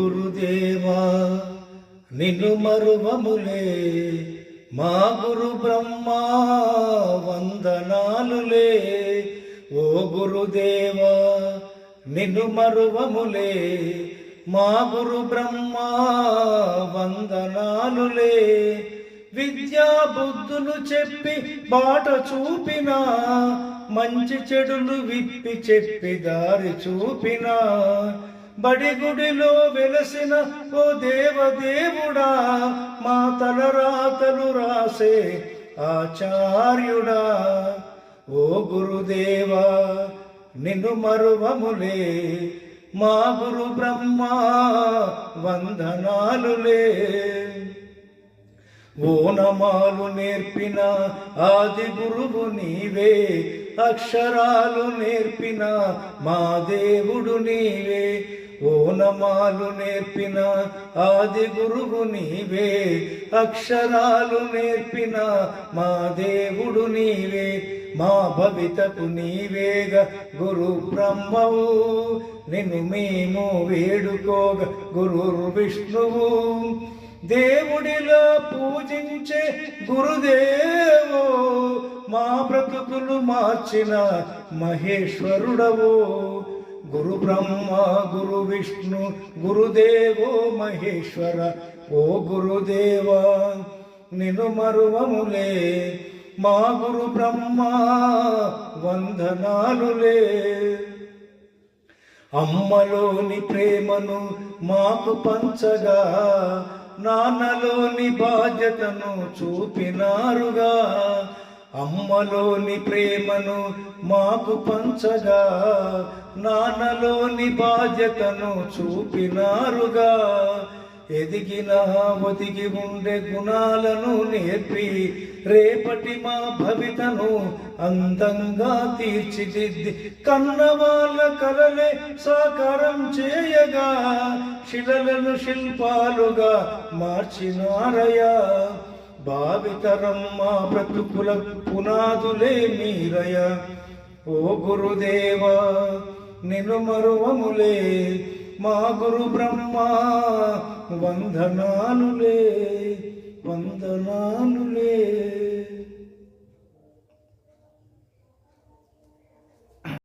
గురుదేవా నిన్ను మరువములే మా గురు బ్రహ్మా వందనాలులే. ఓ గురుదేవా నిన్ను మరువములే మా గురు బ్రహ్మా వందనాలులే. విద్యా బుద్ధులు చెప్పి బాట చూపిన మంచి చెడులు విప్పి చెప్పి దారి చూపిన బడి గుడిలో వెలసిన ఓ దేవదేవుడా మా తలరాతలు రాసే ఆచార్యుడా. ఓ గురుదేవా నిన్ను మరువములే మా గురు బ్రహ్మా వందనాలులే. ఓనమాలు నేర్పిన ఆది గురువు నీవే అక్షరాలు నేర్పిన మా దేవుడు నీవే. ఓనమాలు నేర్పిన ఆది గురువు నీవే అక్షరాలు నేర్పిన మా దేవుడు నీవే మా భవితకు నీవేగ గురు బ్రహ్మవు. నిన్ను మేము వేడుకోగ గురు విష్ణువు. దేవుడిలా పూజించే గురుదేవో మా బ్రతుకులు మార్చిన మహేశ్వరుడవో. గురు బ్రహ్మ గురు విష్ణు గురుదేవో మహేశ్వర ఓ గురుదేవ నిను మరువములే. మా గురు బ్రహ్మ వందనాలులే. అమ్మలోని ప్రేమను మాకు పంచగా నాన్నలోని బాధ్యతను చూపినారుగా. అమ్మలోని ప్రేమను మాకు పంచగా నాన్నలోని బాధ్యతను చూపినారుగా. ఎదిగిన ఒదిగి ఉండే గుణాలను నేర్పి రేపటి మా భవితను అందంగా తీర్చిదిద్ది. కన్నవాళ్ళ కలలే సాకారం చేయగా శిలలను శిల్పాలుగా మార్చినారయా భావితరం మా బ్రతుకుల పునాదులే మీరయ. ఓ గురుదేవా నిన్ను మరువములే. మా గురు బ్రహ్మ వందనాలులే వందనాలులే.